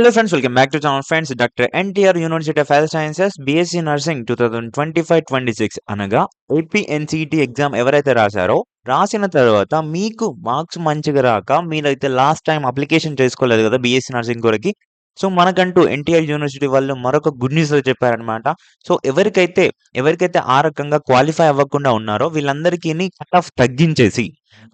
Hello friends welcome back to channel. Friends doctor NTR university of health sciences BSc nursing two thousand twenty five twenty six అనగా ఏపీఎన్సీటీ exam ఎవరైతే రాశారో రాసిన తర్వాత మీకు marks మంచిగా రాక మీరైతే లాస్ట్ టైం అప్లికేషన్ చేసుకోలేదు కదా బీఎస్సీ నర్సింగ్ కొరకి సో మనకంటూ ఎన్టీఆర్ యూనివర్సిటీ వాళ్ళు మరొక గుడ్ న్యూస్ చెప్పారనమాట సో ఎవరికైతే ఎవరికైతే ఆ రకంగా క్వాలిఫై అవ్వకుండా ఉన్నారో వీళ్ళందరికీ కట్ ఆఫ్ తగ్గించేసి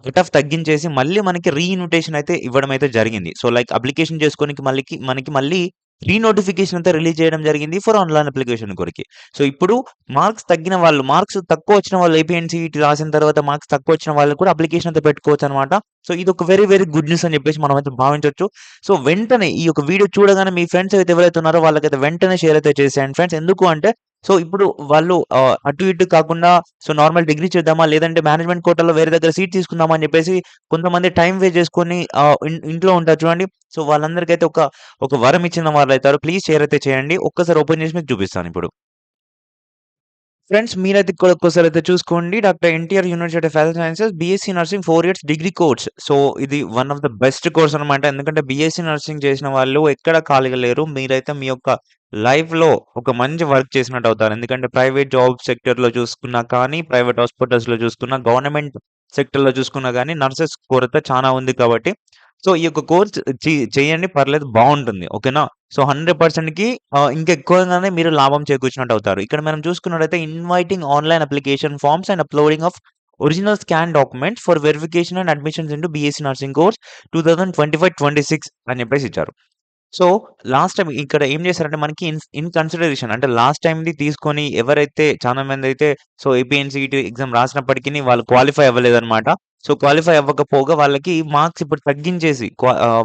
కట్ ఆఫ్ తగ్గించేసి మళ్ళీ మనకి రీఇన్విటేషన్ అయితే ఇవ్వడం అయితే జరిగింది. సో, లైక్ అప్లికేషన్ చేసుకోనికి మళ్ళీకి మనకి మళ్ళీ ఈ నోటిఫికేషన్ అంతా రిలీజ్ చేయడం జరిగింది ఫర్ ఆన్‌లైన్ అప్లికేషన్ కొరికి. సో, ఇప్పుడు మార్క్స్ తగ్గిన వాళ్ళు, మార్క్స్ తక్కువ వచ్చిన వాళ్ళు ఏపీఎన్సీ రాసిన తర్వాత మార్క్స్ తక్కువ వచ్చిన వాళ్ళు కూడా అప్లికేషన్ అంత పెట్టుకోవచ్చు అనమాట సో, ఇది ఒక వెరీ, వెరీ గుడ్ న్యూస్ అని చెప్పేసి మనం అయితే భావించవచ్చు సో, వెంటనే ఈ యొక్క వీడియో చూడగానే మీ ఫ్రెండ్స్ అయితే ఎవరైతే ఉన్నారో వాళ్ళకైతే వెంటనే షేర్ అయితే చేసేయండి. ఫ్రెండ్స్. ఎందుకు అంటే సో, ఇప్పుడు వాళ్ళు అటు ఇటు కాకుండా సో, నార్మల్ డిగ్రీ చేద్దామా? లేదంటే మేనేజ్మెంట్ కోటాలో వేరే దగ్గర సీట్ తీసుకుందామా? అని చెప్పేసి కొంతమంది టైం వేస్ట్ చేసుకొని ఇంట్లో ఉంటారు చూడండి. సో, వాళ్ళందరికైతే ఒక, ఒక వరం ఇచ్చిన వాళ్ళు అవుతారు ప్లీజ్ షేర్ అయితే చేయండి. ఒక్కసారి ఓపెన్ చేసి మీకు చూపిస్తాను ఇప్పుడు ఫ్రెండ్స్ మీరైతే ఇక్కడ ఒక్కసారి అయితే చూసుకోండి. Doctor NTR university of health sciences BSc nursing four years degree course. So, ఇది one of the best course అనమాట. ఎందుకంటే బీఎస్సీ నర్సింగ్ చేసిన వాళ్ళు ఎక్కడ ఖాళీగా లేరు. మీరైతే మీ యొక్క లైఫ్‌లో ఒక మంచి వర్క్ చేసినట్టు అవుతారు. ఎందుకంటే ప్రైవేట్ జాబ్ సెక్టర్‌లో చూసుకున్నా కానీ, ప్రైవేట్ హాస్పిటల్స్‌లో చూసుకున్నా, గవర్నమెంట్ సెక్టర్‌లో చూసుకున్నా కానీ నర్సెస్ కొరత చాలా ఉంది కాబట్టి సో, ఈ యొక్క కోర్స్ చేయండి పర్లేదు బాగుంటుంది ఓకేనా? సో, 100%కి ఇంకా ఎక్కువగానే మీరు లాభం చేకూర్చినట్టు అవుతారు. ఇక్కడ మనం చూసుకున్నట్టయితే inviting online application forms and uploading of original scan documents for verification and admissions into BSc nursing course 2025-26 అని చెప్పేసి ఇచ్చారు. సో, లాస్ట్ టైం ఇక్కడ ఏం చేశారంటే మనకి ఇన్ ఇన్ కన్సిడరేషన్ అంటే లాస్ట్ టైంది తీసుకొని ఎవరైతే చాలా మంది అయితే సో, ఏపీఎన్‌సీఈటీ ఎగ్జామ్ రాసినప్పటికీ వాళ్ళు క్వాలిఫై అవ్వలేదన్నమాట. సో, క్వాలిఫై అవ్వకపోగా వాళ్ళకి మార్క్స్ ఇప్పుడు తగ్గించేసి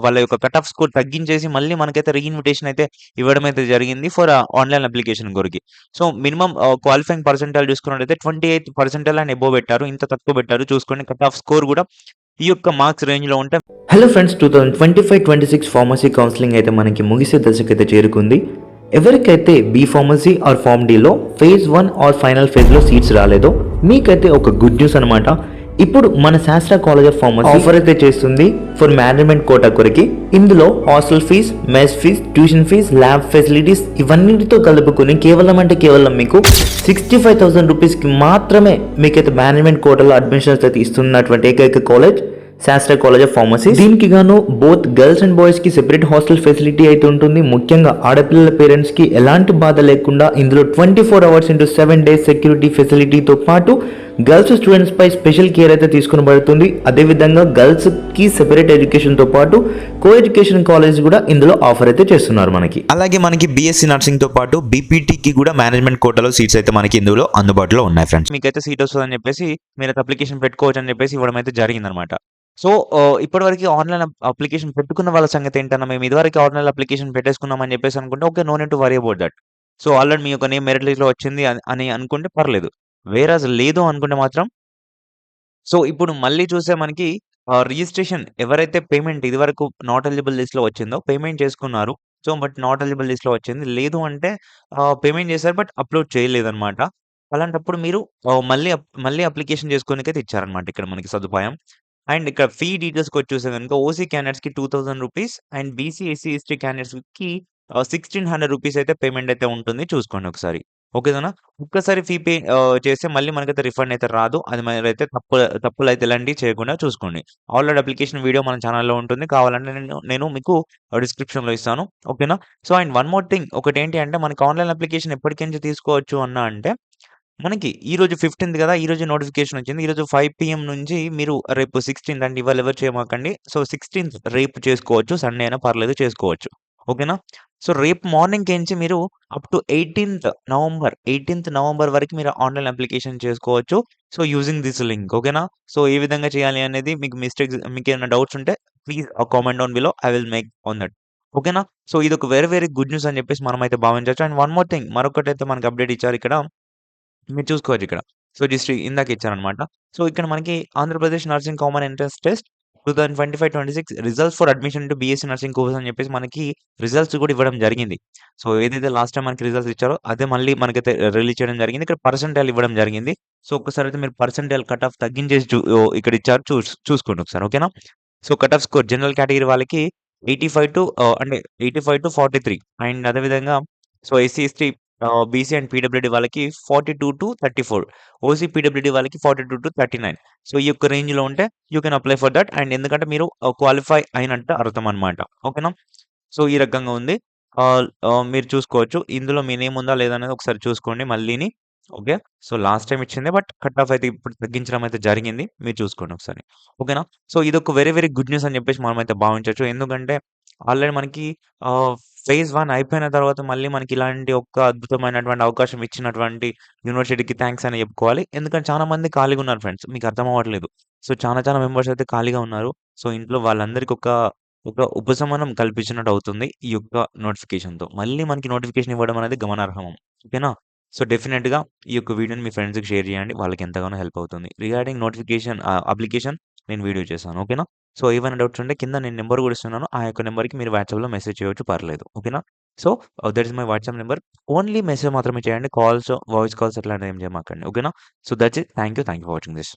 వాళ్ళ యొక్క కట్ ఆఫ్ స్కోర్ తగ్గించేసి మళ్ళీ మనకైతే రీఇన్విటేషన్ అయితే ఇవ్వడం అయితే జరిగింది ఫర్ ఆన్‌లైన్ అప్లికేషన్ కొరికి సో, మినిమం క్వాలిఫైయింగ్ పర్సెంటైల్ చూసుకున్నట్టయితే 28 పర్సెంటైల్ అండ్ ఎబో పెట్టారు. ఇంత తక్కువ పెట్టారు చూసుకోండి. కట్ ఆఫ్ స్కోర్ కూడా ఈ యొక్క మార్క్స్ రేంజ్‌లో ఉంటే hello friends two thousand twenty five twenty six pharmacy counselling అయితే మనకి ముగిసే దశకైతే చేరుకుంది. ఎవరికైతే బీ ఫార్మసీ ఆర్ ఫార్మ్ డీలో ఫేజ్ వన్ ఆర్ ఫైనల్ ఫేజ్లో సీట్స్ రాలేదో మీకైతే ఒక గుడ్ న్యూస్ అనమాట ఇప్పుడు మన శాస్త్ర కాలేజ్ ఆఫ్ ఫార్మసీ ఆఫర్ అయితే చేస్తుంది ఫర్ మేనేజ్మెంట్ కోటా కొరికి. ఇందులో hostel fees mess fees tuition fees lab facilities ఇవన్నిటితో కలుపుకుని కేవలం అంటే కేవలం మీకు సిక్స్టీ ఫైవ్ థౌసండ్ రూపీస్కి మాత్రమే మీకైతే మేనేజ్మెంట్ కోటాలో అడ్మిషన్స్ అయితే ఇస్తున్నటువంటి ఏకైక కాలేజ్ శాస్త్ర కాలేజ్ ఆఫ్ ఫార్మసీ. దీనికి గాను బోత్ గర్ల్స్ అండ్ బాయ్స్కి సెపరేట్ హాస్టల్ ఫెసిలిటీ అయితే ఉంటుంది. ముఖ్యంగా ఆడపిల్లల పేరెంట్స్కి ఎలాంటి బాధ లేకుండా ఇందులో twenty four hours into seven days security ఫెసిలిటీతో పాటు గర్ల్స్ స్టూడెంట్స్ పై స్పెషల్ కేర్ అయితే తీసుకుని పడుతుంది అదేవిధంగా గర్ల్స్కి సెపరేట్ ఎడ్యుకేషన్తో పాటు కో ఎడ్యుకేషన్ కాలేజ్ కూడా ఇందులో ఆఫర్ అయితే చేస్తున్నారు మనకి అలాగే మనకి బీఎస్సీ నర్సింగ్‌తో పాటు బీపీటీకి కూడా మేనేజ్మెంట్ కోటాలో సీట్స్ అయితే మనకి ఇందులో అందుబాటులో ఉన్నాయి ఫ్రెండ్స్. మీకైతే సీట్ వస్తదని చెప్పేసి మీరైతే అప్లికేషన్ పెట్టుకోవచ్చు అని చెప్పేసి ఇవ్వడం అయితే జరిగిందనమాట. సో, ఆహ్, ఇప్పటివరకు ఆన్‌లైన్ అప్ అప్లికేషన్ పెట్టుకున్న వాళ్ళ సంగతి ఏంటన్నా మేము ఇదివరకు ఆన్‌లైన్ అప్లికేషన్ పెట్టేసుకున్నాం అని చెప్పేసి అనుకుంటే okay. No need to worry about that. So, already మీ యొక్క నేమ్ మెరిట్ లిస్ట్‌లో వచ్చింది అని అని అనుకుంటే పర్లేదు. వేరాజ్ లేదు అనుకుంటే మాత్రం సో, ఇప్పుడు మళ్ళీ చూస్తే మనకి రిజిస్ట్రేషన్ ఎవరైతే పేమెంట్ ఇదివరకు నాట్ ఎలిజిబుల్ లిస్ట్‌లో వచ్చిందో పేమెంట్ చేసుకున్నారు. సో, బట్ నాట్ ఎలిజిబుల్ లిస్ట్‌లో వచ్చింది. లేదు అంటే పేమెంట్ చేశారు బట్ అప్‌లోడ్ చేయలేదన్నమాట. అలాంటప్పుడు మీరు మళ్ళీ మళ్ళీ అప్లికేషన్ చేసుకోనికైతే ఇచ్చారనమాట ఇక్కడ మనకి సదుపాయం. అండ్ ఇక్కడ ఫీ డీటెయిల్స్‌కొచ్చి చూస్తే కనుక ఓసీ క్యాండిడేట్స్‌కి 2000 rupees and BC, SC, ST క్యాండిడేట్స్‌కి సిక్స్టీన్ హండ్రెడ్ రూపీస్ అయితే పేమెంట్ అయితే ఉంటుంది. చూసుకోండి ఒకసారి. ఓకేనా? ఒక్కసారి ఫీ పే చేస్తే మళ్ళీ మనకైతే రిఫండ్ అయితే రాదు. అది అయితే తప్పు తప్పులు అయితే ఇలాంటివి చేయకుండా చూసుకోండి. ఆల్రెడీ అప్లికేషన్ వీడియో మన ఛానల్లో ఉంటుంది. కావాలంటే నేను నేను మీకు డిస్క్రిప్షన్‌లో ఇస్తాను. ఓకేనా? So, and one more thing ఒకటి ఏంటి అంటే మనకి ఆన్‌లైన్ అప్లికేషన్ ఎప్పటికైనా తీసుకోవచ్చు అన్నా అంటే మనకి ఈరోజు 15థ్ కదా! ఈ రోజు నోటిఫికేషన్ వచ్చింది. ఈరోజు ఫైవ్ పిఎం నుంచి మీరు రేపు 16థ్ అంటే ఇవాళ ఎవరు చేయమాకండి. సో, 16థ్ రేపు చేసుకోవచ్చు. సండే అయినా పర్లేదు చేసుకోవచ్చు. ఓకేనా? సో, రేపు మార్నింగ్ మార్నింగ్‌కేంచి మీరు అప్ టు 18థ్ నవంబర్ 18థ్ నవంబర్ వరకు మీరు ఆన్‌లైన్ అప్లికేషన్ చేసుకోవచ్చు. సో, యూజింగ్ దిస్ లింక్ ఓకేనా? సో, ఏ విధంగా చేయాలి అనేది మీకు మిస్టేక్స్ ఏమైనా డౌట్స్ ఉంటే ప్లీజ్ ఆ comment down below I will make on that. ఓకేనా? సో, ఇది ఒక వెరీ, వెరీ గుడ్ న్యూస్ అని చెప్పేసి మనం అయితే భావించవచ్చు అండ్ వన్ మోర్ థింగ్ మరొకటి అయితే మనకి అప్డేట్ ఇచ్చారు ఇక్కడ. మీరు చూసుకోవచ్చు ఇక్కడ. సో, జస్ట్ ఇందాక ఇచ్చారనమాట సో, ఇక్కడ మనకి Andhra Pradesh nursing common entrance test 2025-26 results for admission to BSc nursing course అని చెప్పేసి మనకి రిజల్ట్స్ కూడా ఇవ్వడం జరిగింది. సో, ఏదైతే లాస్ట్ టైమ్ మనకి రిజల్ట్స్ ఇచ్చారో అదే మళ్ళీ మనకైతే రిలీజ్ చేయడం జరిగింది. ఇక్కడ పర్సెంటైల్ ఇవ్వడం జరిగింది. సో, ఒక్కసారి అయితే మీరు పర్సెంటైల్ కట్ ఆఫ్ తగ్గించేసి ఇక్కడ ఇచ్చారు చూ చూసుకోండి ఒకసారి. ఓకేనా? So, cut off score general category వాళ్ళకి 85 to and eighty five to forty three and అదేవిధంగా so, SC, ST BC and PWD వాళ్ళకి 42-34 ఓసీ, పీడబ్ల్యూడీ వాళ్ళకి 42-39 సో, ఈ యొక్క రేంజ్‌లో ఉంటే you can apply for that and ఎందుకంటే మీరు క్వాలిఫై అయినట్టు అర్థం అనమాట ఓకేనా? సో, ఈ రకంగా ఉంది. మీరు చూసుకోవచ్చు. ఇందులో మీ నేమ్ ఉందా లేదా అనేది ఒకసారి చూసుకోండి మళ్ళీని. ఓకే. సో, లాస్ట్ టైం ఇచ్చింది బట్ కట్ ఆఫ్ అయితే ఇప్పుడు తగ్గించడం అయితే జరిగింది. మీరు చూసుకోండి ఒకసారి. ఓకేనా? సో, ఇదొక వెరీ వెరీ గుడ్ న్యూస్ అని చెప్పేసి మనం అయితే భావించవచ్చు ఎందుకంటే ఆల్రెడీ మనకి ఫేజ్ 1 అయిపోయిన తర్వాత మళ్ళీ మనకి ఇలాంటి ఒక అద్భుతమైనటువంటి అవకాశం ఇచ్చినటువంటి యూనివర్సిటీకి థాంక్స్ అని చెప్పుకోవాలి. ఎందుకంటే చాలా మంది ఖాళీగా ఉన్నారు ఫ్రెండ్స్. మీకు అర్థం అవ్వట్లేదు. సో, చాలా చాలా మెంబర్స్ అయితే ఖాళీగా ఉన్నారు. సో, ఇంట్లో వాళ్ళందరికి ఒక ఒక ఉపశమనం కల్పించినట్టు అవుతుంది. ఈ యొక్క నోటిఫికేషన్‌తో. మళ్ళీ మనకి నోటిఫికేషన్ ఇవ్వడం అనేది గమనార్హం. ఓకేనా? సో, డెఫినిట్‌గా ఈ యొక్క వీడియోని మీ ఫ్రెండ్స్‌కి షేర్ చేయండి. వాళ్ళకి ఎంతగానో హెల్ప్ అవుతుంది. రిగార్డింగ్ నోటిఫికేషన్ ఆహ్, అప్లికేషన్ నేను వీడియో చేశాను. ఓకేనా? సో, ఏమైనా డౌట్స్ ఉంటే కింద నేను నెంబర్ కూడా ఇస్తున్నాను. ఆ యొక్క నెంబర్కి మీరు వాట్సాప్‌లో మెసేజ్ చేయొచ్చు పర్లేదు. ఓకేనా? So, that is my WhatsApp number only message మాత్రమే చేయండి. కాల్స్, వాయిస్ కాల్స్ అట్లాంటివి ఏం చేయమాకండి. ఓకేనా? So, that's it. Thank you. Thank you for watching this.